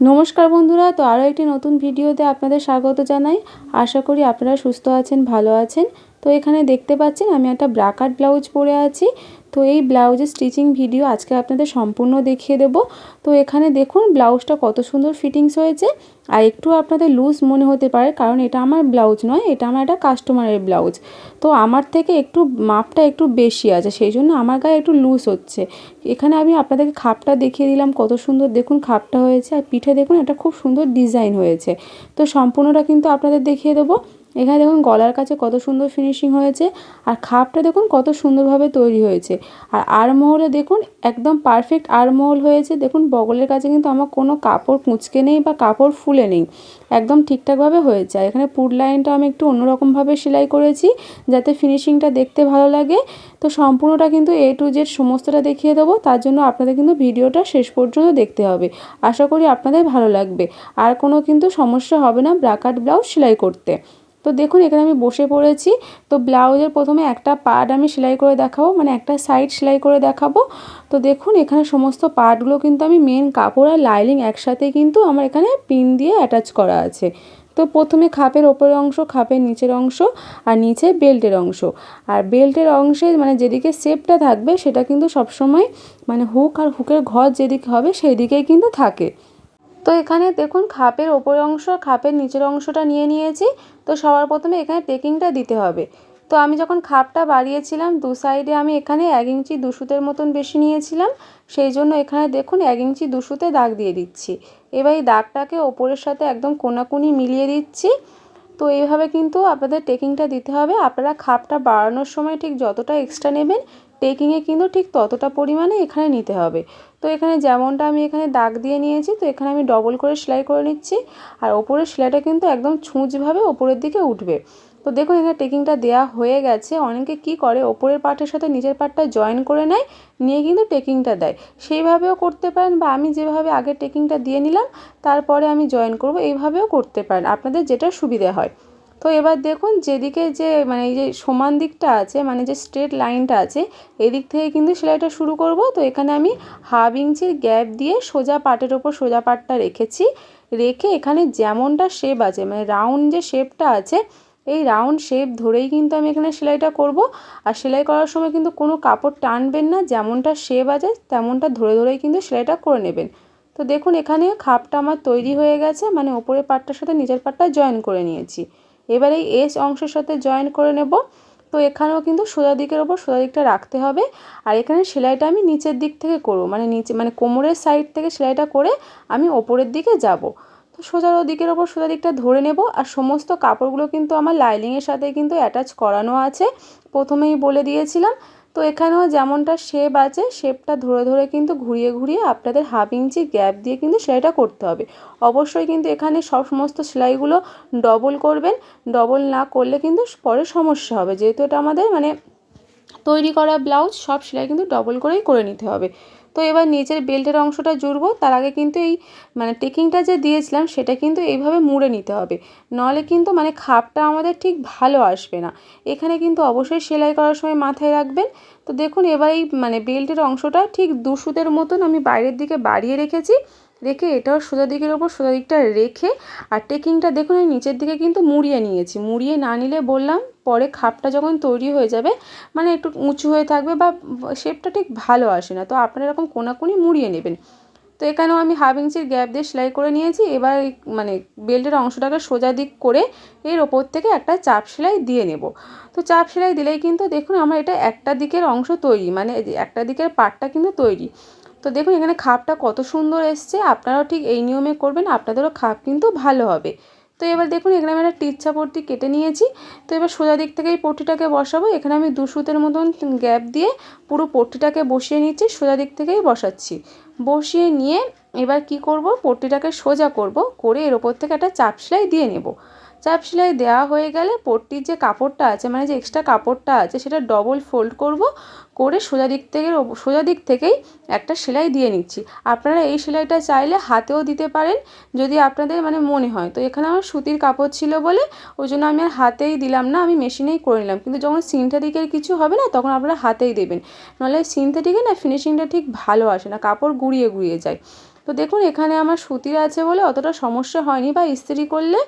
নমস্কার বন্ধুরা, তো আরও একটি নতুন ভিডিওতে আপনাদের স্বাগত জানাই। আশা করি আপনারা সুস্থ আছেন, ভালো আছেন। তো এখানে দেখতে পাচ্ছেন, আমি একটা ব্রাকাট ব্লাউজ পরে আছি। তো এই ব্লাউজের স্টিচিং ভিডিও আজকে আপনাদের সম্পূর্ণ দেখিয়ে দেব। তো এখানে দেখুন ব্লাউজটা কত সুন্দর ফিটিংস হয়েছে। আর একটু আপনাদের লুজ মনে হতে পারে, কারণ এটা আমার ব্লাউজ নয়, এটা আমার একটা কাস্টমারের ব্লাউজ। তো আমার থেকে একটু মাপটা একটু বেশি আছে, সেই জন্য আমার গায়ে একটু লুজ হচ্ছে। এখানে আমি আপনাদেরকে খাপটা দেখিয়ে দিলাম, কত সুন্দর দেখুন খাপটা হয়েছে। আর পিঠে দেখুন একটা খুব সুন্দর ডিজাইন হয়েছে। তো সম্পূর্ণটা কিন্তু আপনাদের দেখিয়ে দেবো। এখানে দেখুন গলার কাছে কত সুন্দর ফিনিশিং হয়েছে, আর খাপটা দেখুন কত সুন্দরভাবে তৈরি হয়েছে। আর আরমহলে দেখুন একদম পারফেক্ট আরমহল হয়েছে। দেখুন বগলের কাছে কিন্তু আমার কোনো কাপড় কুঁচকে নেই বা কাপড় ফুলে নেই। একদম ঠিকঠাকভাবে হয়েছে। আর এখানে পুর লাইনটা আমি একটু অন্যরকমভাবে সেলাই করেছি যাতে ফিনিশিংটা দেখতে ভালো লাগে। তো সম্পূর্ণটা কিন্তু এ টু জেড সমস্তটা দেখিয়ে দেবো। তার জন্য আপনাদের কিন্তু ভিডিওটা শেষ পর্যন্ত দেখতে হবে। আশা করি আপনাদের ভালো লাগবে। আর কোনো কিন্তু সমস্যা হবে না ব্রাকাট ব্লাউজ সেলাই করতে। তো দেখুন, এখানে আমি বসে পড়েছি। তো ব্লাউজের প্রথমে একটা পার্ট আমি সেলাই করে দেখাবো মানে একটা সাইড সেলাই করে দেখাবো। তো দেখুন, এখানে সমস্ত পার্টগুলো কিন্তু আমি মেন কাপড় আর লাইলিং একসাথে কিন্তু আমার এখানে পিন দিয়ে অ্যাটাচ করা আছে। তো প্রথমে খাপের ওপরের অংশ, খাপের নিচের অংশ আর নিচে বেল্টের অংশ। আর বেল্টের অংশে মানে যেদিকে শেপটা থাকবে, সেটা কিন্তু সবসময় মানে হুক আর হুকের ঘর যেদিকে হবে সেই দিকেই কিন্তু থাকে। তো এখানে দেখুন খাপের ওপরের অংশ, খাপের নিচের অংশটা নিয়ে নিয়েছি। তো সবার প্রথমে এখানে টেকিংটা দিতে হবে। তো আমি যখন খাপটা বাড়িয়েছিলাম, দু সাইডে আমি এখানে এক ইঞ্চি দুশুতের মতন বেশি নিয়েছিলাম। সেই জন্য এখানে দেখুন এক ইঞ্চি দুশুতে দাগ দিয়ে দিচ্ছি। এবার এই দাগটাকে ওপরের সাথে একদম কোনাকুনি মিলিয়ে দিচ্ছি। তো এইভাবে কিন্তু আপনাদের টেকিংটা দিতে হবে। আপনারা খাপটা বাড়ানোর সময় ঠিক যতটা এক্সট্রা নেবেন টেকিংয়ে কিন্তু ঠিক ততটা পরিমাণে এখানে নিতে হবে। তো এখানে যেমনটা আমি এখানে দাগ দিয়ে নিয়েছি, তো এখানে আমি ডবল করে সেলাই করে নিচ্ছি। আর ওপরের সেলাইটা কিন্তু একদম ছুঁচভাবে ওপরের দিকে উঠবে। তো দেখুন এখানে টেকিংটা দেওয়া হয়ে গেছে। অনেকে কি করে, ওপরের পার্টের সাথে নিচের পার্টটা জয়েন করে নেয়, নিয়ে কিন্তু টেকিংটা দেয়। সেইভাবেও করতে পারেন বা আমি যেভাবে আগে টেকিংটা দিয়ে নিলাম, তারপরে আমি জয়েন করব, এইভাবেও করতে পারেন। আপনাদের যেটা সুবিধে হয়। তো এবার দেখুন, যেদিকে যে মানে এই যে সমান দিকটা আছে মানে যে স্ট্রেট লাইনটা আছে, এদিক থেকে কিন্তু সেলাইটা শুরু করব। তো এখানে আমি হাফ ইঞ্চির গ্যাপ দিয়ে সোজা পাটের ওপর সোজা পাটটা রেখেছি। রেখে এখানে যেমনটা শেপ আছে মানে রাউন্ড যে শেপটা আছে এই রাউন্ড শেপ ধরেই কিন্তু আমি এখানে সেলাইটা করব। আর সেলাই করার সময় কিন্তু কোনো কাপড় টানবেন না, যেমনটা শেপ আছে তেমনটা ধরে ধরেই কিন্তু সেলাইটা করে নেবেন। তো দেখুন, এখানে খাপটা আমার তৈরি হয়ে গেছে মানে ওপরের পাটটার সাথে নিচের পাটটা জয়েন করে নিয়েছি। এবার এই এস অংশের সাথে জয়েন করে নেব। তো এখানেও কিন্তু সোজা দিকের ওপর সোজা দিকটা রাখতে হবে। আর এখানে সেলাইটা আমি নিচের দিক থেকে করব মানে নিচে মানে কোমরের সাইড থেকে সেলাইটা করে আমি ওপরের দিকে যাব। সোজা দিকের ওপর সোজা দিকটা ধরে নেব। আর সমস্ত কাপড়গুলো কিন্তু আমার লাইলিংয়ের সাথে কিন্তু অ্যাটাচ করানো আছে। প্রথমেই বলে দিয়েছিলাম, তো এখানেও যেমনটা শেপ আছে শেপটা ধরে ধরে কিন্তু ঘুরিয়ে ঘুরিয়ে আপনাদের হাফ ইঞ্চি গ্যাপ দিয়ে কিন্তু সেলাইটা করতে হবে। অবশ্যই কিন্তু এখানে সব সমস্ত সেলাইগুলো ডবল করবেন। ডবল না করলে কিন্তু পরে সমস্যা হবে। যেহেতু এটা আমাদের মানে তৈরি করা ব্লাউজ, সব সেলাই কিন্তু ডবল করেই করে নিতে হবে। তো এবার নিচের বেল্টের অংশটা জুড়বো, তার আগে কিন্তু এই মানে টেকিংটা যে দিয়েছিলাম, সেটা কিন্তু এইভাবে মুড়ে নিতে হবে। নাহলে কিন্তু মানে খাপটা আমাদের ঠিক ভালো আসবে না। এখানে কিন্তু অবশ্যই সেলাই করার সময় মাথায় রাখবেন। তো দেখুন, এবার এই মানে বেল্টের অংশটা ঠিক দুশুতের মতন আমি বাইরের দিকে বাড়িয়ে রেখেছি। রেখে এটাও সোজা দিকের ওপর, সোজা দিকটা রেখে, আর টেকিংটা দেখুন, আমি নিচের দিকে কিন্তু মুড়িয়ে নিয়েছি। মুড়িয়ে না নিলে বললাম পরে খাপটা যখন তৈরি হয়ে যাবে মানে একটু উঁচু হয়ে থাকবে বা শেপটা ঠিক ভালো আসে না। তো আপনারা এরকম কোনাকুনি মুড়িয়ে নেবেন। তো এখানেও আমি হাফ ইঞ্চির গ্যাপ দিয়ে সেলাই করে নিয়েছি। এবার মানে বেল্টের অংশটাকে সোজা দিক করে এর ওপর থেকে একটা চাপ সেলাই দিয়ে নেব। তো চাপ সেলাই দিলেই কিন্তু দেখুন আমার এটা একটা দিকের অংশ তৈরি মানে একটা দিকের পাটটা কিন্তু তৈরি। তো দেখুন এখানে খাপটা কত সুন্দর এসছে। আপনারাও ঠিক এই নিয়মে করবেন, আপনাদেরও খাপ কিন্তু ভালো হবে। তো এবার দেখুন, এখানে আমি একটা টিচ্ছা পট্টি কেটে নিয়েছি। তো এবার সোজা দিক থেকে এই পট্টিটাকে বসাবো। এখানে আমি দু সুতের মতন গ্যাপ দিয়ে পুরো পট্টিটাকে বসিয়ে নিচ্ছি, সোজা দিক থেকেই বসাচ্ছি। বসিয়ে নিয়ে এবার কি করব? পট্টিটাকে সোজা করব, করে এর ওপর থেকে একটা চাপ সেলাই দিয়ে নেব। চাপ সেলাই দেওয়া হয়ে গেলে পট্টির যে কাপড়টা আছে মানে যে এক্সট্রা কাপড়টা আছে, সেটা ডবল ফোল্ড করব। করে সোজা দিক থেকে সোজা দিক থেকেই একটা সেলাই দিয়ে নিচ্ছি। আপনারা এই সেলাইটা চাইলে হাতেও দিতে পারেন, যদি আপনাদের মানে মনে হয়। তো এখানে আমার সুতির কাপড় ছিল বলে ওই জন্য আমি আর হাতেই দিলাম না, আমি মেশিনেই করে নিলাম। কিন্তু যখন সিনথেটিকের কিছু হবে না, তখন আপনারা হাতেই দেবেন। নাহলে সিনথেটিকে না ফিনিশিংটা ঠিক ভালো আসে না, কাপড় গুঁড়িয়ে গুঁড়িয়ে যায়। তো দেখুন, এখানে আমার সুতির আছে বলে অতটা সমস্যা হয়নি বা ইস্ত্রি করলে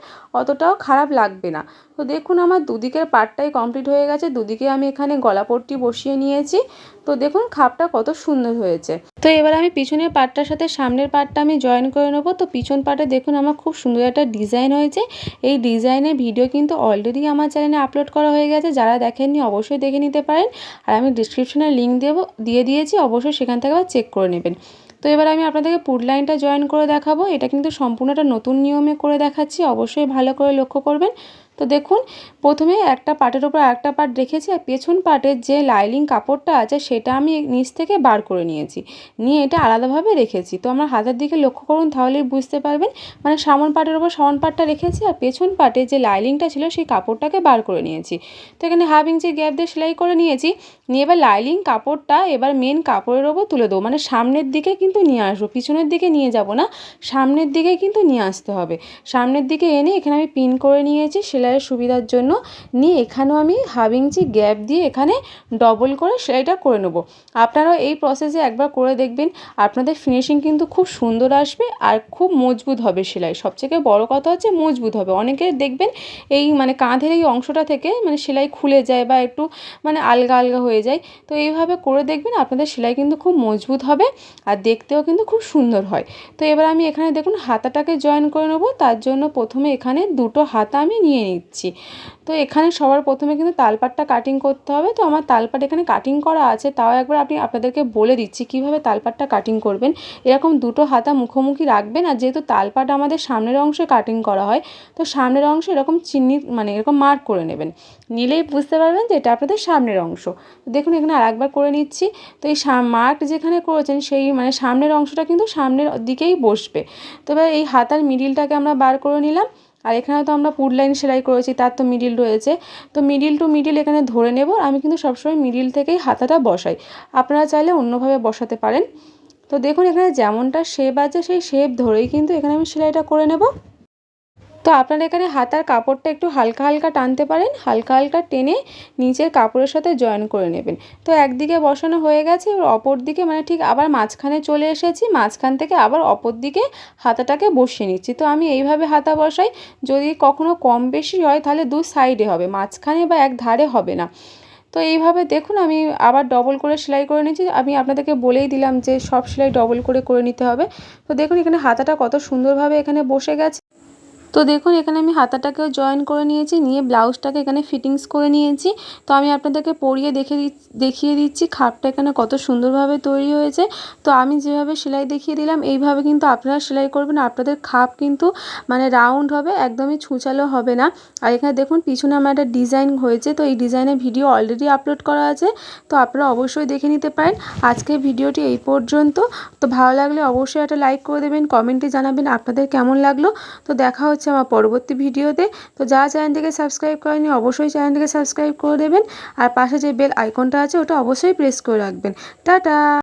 অতটাও খারাপ লাগবে না। তো দেখুন, আমার দুদিকের পাটটাই কমপ্লিট হয়ে গেছে, দুদিকে আমি এখানে গলাপট্টি বসিয়ে নিয়েছি। তো দেখুন, খাপটা কত সুন্দর হয়েছে। তো এবার আমি পিছনের পাটটার সাথে সামনের পাটটা আমি জয়েন করে নেব। তো পিছন পাটে দেখুন, আমার খুব সুন্দর একটা ডিজাইন হয়েছে। এই ডিজাইনের ভিডিও কিন্তু অলরেডি আমার চ্যানেলে আপলোড করা হয়ে গেছে। যারা দেখেননি, অবশ্যই দেখে নিতে পারেন। আর আমি ডিসক্রিপশনে লিঙ্ক দেবো, দিয়ে দিয়েছি। অবশ্যই সেখান থেকে আবার চেক করে নেবেন। তো এবার আমি আপনাদেরকে পুট লাইনটা জয়েন করে দেখাবো। এটা কিন্তু সম্পূর্ণ একটা নতুন নিয়মে করে দেখাচ্ছি। অবশ্যই ভালো করে লক্ষ্য করবেন। তো দেখুন, প্রথমে একটা পাটের ওপর একটা পাট রেখেছি আর পেছন পাটের যে লাইলিং কাপড়টা আছে সেটা আমি নিচ থেকে বার করে নিয়েছি। নিয়ে এটা আলাদাভাবে রেখেছি। তো আমার হাতের দিকে লক্ষ্য করুন তাহলেই বুঝতে পারবেন। মানে সামন পাটের ওপর সামন পাটটা রেখেছি আর পেছন পাটে যে লাইলিংটা ছিল সেই কাপড়টাকে বার করে নিয়েছি। তো এখানে হাফ ইঞ্চি গ্যাপ দিয়ে সেলাই করে নিয়েছি। নিয়ে এবার লাইলিং কাপড়টা এবার মেন কাপড়ের ওপর তুলে দেবো। মানে সামনের দিকে কিন্তু নিয়ে আসব। পিছনের দিকে নিয়ে যাব না। সামনের দিকে কিন্তু নিয়ে আসতে হবে। সামনের দিকে এনে এখানে আমি পিন করে নিয়েছি সেলাইয়ের সুবিধার জন্য নিয়ে এখানেও আমি হাফ ইঞ্চি গ্যাপ দিয়ে এখানে ডবল করে সেলাইটা করে নেব। আপনারাও এই প্রসেসে একবার করে দেখবেন, আপনাদের ফিনিশিং কিন্তু খুব সুন্দর আসবে আর খুব মজবুত হবে সেলাই। সবথেকে বড় কথা হচ্ছে মজবুত হবে। অনেকে দেখবেন এই মানে কাঁধের এই অংশটা থেকে মানে সেলাই খুলে যায় বা একটু মানে আলগা আলগা হয়ে যায়। তো এইভাবে করে দেখবেন, আপনাদের সেলাই কিন্তু খুব মজবুত হবে আর দেখতেও কিন্তু খুব সুন্দর হয়। তো এবার আমি এখানে দেখুন, হাতাটাকে জয়েন করে নেব। তার জন্য প্রথমে এখানে দুটো হাতা আমি নিয়ে নিচ্ছি। তো এখানে সবার প্রথমে কিন্তু তালপাটটা কাটিং করতে হবে। তো আমার তালপাট এখানে কাটিং করা আছে, তাও একবার আপনি আপনাদেরকে বলে দিচ্ছি কীভাবে তালপাটটা কাটিং করবেন। এরকম দুটো হাতা মুখোমুখি রাখবেন আর যেহেতু তালপাট আমাদের সামনের অংশে কাটিং করা হয়, তো সামনের অংশে এরকম চিহ্নি মানে এরকম মার্ক করে নেবেন। নিলেই বুঝতে পারবেন যে এটা আপনাদের সামনের অংশ। দেখুন এখানে আর একবার করে নিচ্ছি। তো এই মার্ক যেখানে করেছেন সেই মানে সামনের অংশটা কিন্তু সামনের দিকেই বসবে। তো এবার এই হাতার মিডিলটাকে আমরা বার করে নিলাম। আর এখানে তো আমরা পুড লাইন সেলাই করেছি, তার তো মিডিল রয়েছে। তো মিডিল টু মিডিল এখানে ধরে নেব, আমি কিন্তু সবসময় মিডিল থেকেই হাতাটা বসাই। আপনারা চাইলে অন্যভাবে বসাতে পারেন। তো দেখুন এখানে যেমনটা শেপ আছে, সেই শেপ ধরেই কিন্তু এখানে আমি সেলাইটা করে নেব। তো আপনারা এখানে হাতার কাপড়টা একটু হালকা হালকা টানতে পারেন, হালকা হালকা টেনে নিচের কাপড়ের সাথে জয়েন করে নেবেন। তো একদিকে বসানো হয়ে গেছে, এবার অপর দিকে মানে ঠিক আবার মাঝখানে চলে এসেছি, মাঝখান থেকে আবার অপর দিকে হাতাটাকে বসিয়ে নিচ্ছি। তো আমি এইভাবে হাতা বসাই, যদি কখনো কম বেশি হয় তাহলে দু সাইডে হবে, মাঝখানে বা এক ধারে হবে না। তো এইভাবে দেখুন আমি আবার ডবল করে সেলাই করে নিয়েছি আমি আপনাদেরকে বলেই দিলাম যে সব সেলাই ডবল করে করে নিতে হবে। তো দেখুন এখানে হাতাটা কত সুন্দরভাবে এখানে বসে গেছে। তো দেখুন, এখানে আমি হাতাটাকেও জয়েন করে নিয়েছি, নিয়ে ব্লাউজটাকে এখানে ফিটিংস করে নিয়েছি। তো আমি আপনাদেরকে পরিয়ে দেখে দেখিয়ে দিচ্ছি খাপটা এখানে কত সুন্দরভাবে তৈরি হয়েছে। তো আমি যেভাবে সেলাই দেখিয়ে দিলাম, এইভাবে কিন্তু আপনারা সেলাই করবেন। আপনাদের খাপ কিন্তু মানে রাউন্ড হবে, একদমই ছুঁচালো হবে না। আর এখানে দেখুন, পিছনে আমার একটা ডিজাইন হয়েছে। তো এই ডিজাইনের ভিডিও অলরেডি আপলোড করা আছে। তো আপনারা অবশ্যই দেখে নিতে পারেন। আজকে ভিডিওটি এই পর্যন্ত। তো ভালো লাগলে অবশ্যই একটা লাইক করে দেবেন কমেন্টে জানাবেন আপনাদের কেমন লাগল। তো দেখা হচ্ছে হচ্ছে আমার পরবর্তী ভিডিওতে। তো যারা চ্যানেলটিকে সাবস্ক্রাইব করেনি, অবশ্যই চ্যানেলটিকে সাবস্ক্রাইব করে দেবেন। আর পাশে যে বেল আইকনটা আছে, ওটা অবশ্যই প্রেস করে রাখবেন। টাটা!